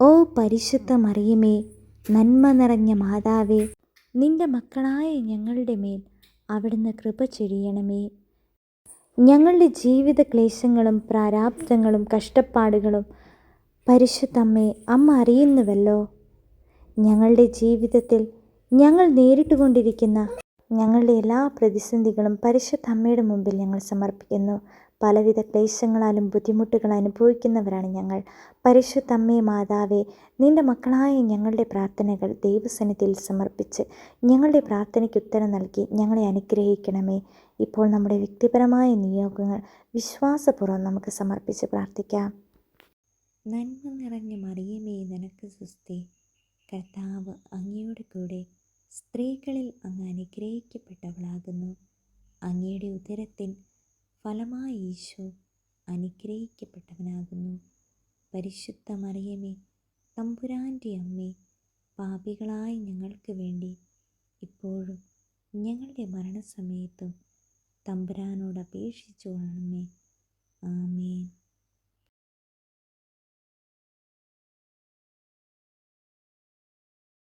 ഓ പരിശുദ്ധ മറിയമേ നന്മ നിറഞ്ഞ മാതാവേ നിന്റെ മക്കളായ ഞങ്ങളുടെ മേൽ അവിടുന്ന് കൃപ ചൊരിയണമേ. ഞങ്ങളുടെ ജീവിത ക്ലേശങ്ങളും പ്രാരാബ്ദങ്ങളും കഷ്ടപ്പാടുകളും പരിശുദ്ധമ്മേ അമ്മ അറിയുന്നുവല്ലോ. ഞങ്ങളുടെ ജീവിതത്തിൽ ഞങ്ങൾ നേരിട്ടുകൊണ്ടിരിക്കുന്ന ഞങ്ങളുടെ എല്ലാ പ്രതിസന്ധികളും പരിശുദ്ധ അമ്മയുടെ മുമ്പിൽ ഞങ്ങൾ സമർപ്പിക്കുന്നു. പലവിധ ക്ലേശങ്ങളാലും ബുദ്ധിമുട്ടുകളും അനുഭവിക്കുന്നവരാണ് ഞങ്ങൾ. പരിശുദ്ധ അമ്മേ മാതാവേ നിന്റെ മക്കളായ ഞങ്ങളുടെ പ്രാർത്ഥനകൾ ദൈവസന്നിധിയിൽ സമർപ്പിച്ച് ഞങ്ങളുടെ പ്രാർത്ഥനയ്ക്ക് ഉത്തരം നൽകി ഞങ്ങളെ അനുഗ്രഹിക്കണമേ. ഇപ്പോൾ നമ്മുടെ വ്യക്തിപരമായ നിയോഗങ്ങൾ വിശ്വാസപൂർവം നമുക്ക് സമർപ്പിച്ച് പ്രാർത്ഥിക്കാം. നന്മ നിറഞ്ഞ മറിയമേ നിനക്ക് സുസ്തി കർത്താവ് അങ്ങയുടെ കൂടെ സ്ത്രീകളിൽ അനുഗ്രഹിക്കപ്പെട്ടവളാകുന്നു. അങ്ങയുടെ ഉദരത്തിൻ ഫലമായി ഈശോ അനുഗ്രഹിക്കപ്പെട്ടവനാകുന്നു. പരിശുദ്ധ മറിയമേ തമ്പുരാന്റെ അമ്മേ പാപികളായ ഞങ്ങൾക്ക് വേണ്ടി ഇപ്പോഴും ഞങ്ങളുടെ മരണസമയത്തും തമ്പുരാനോട് അപേക്ഷിച്ചു കൊള്ളണമേ ആമേൻ.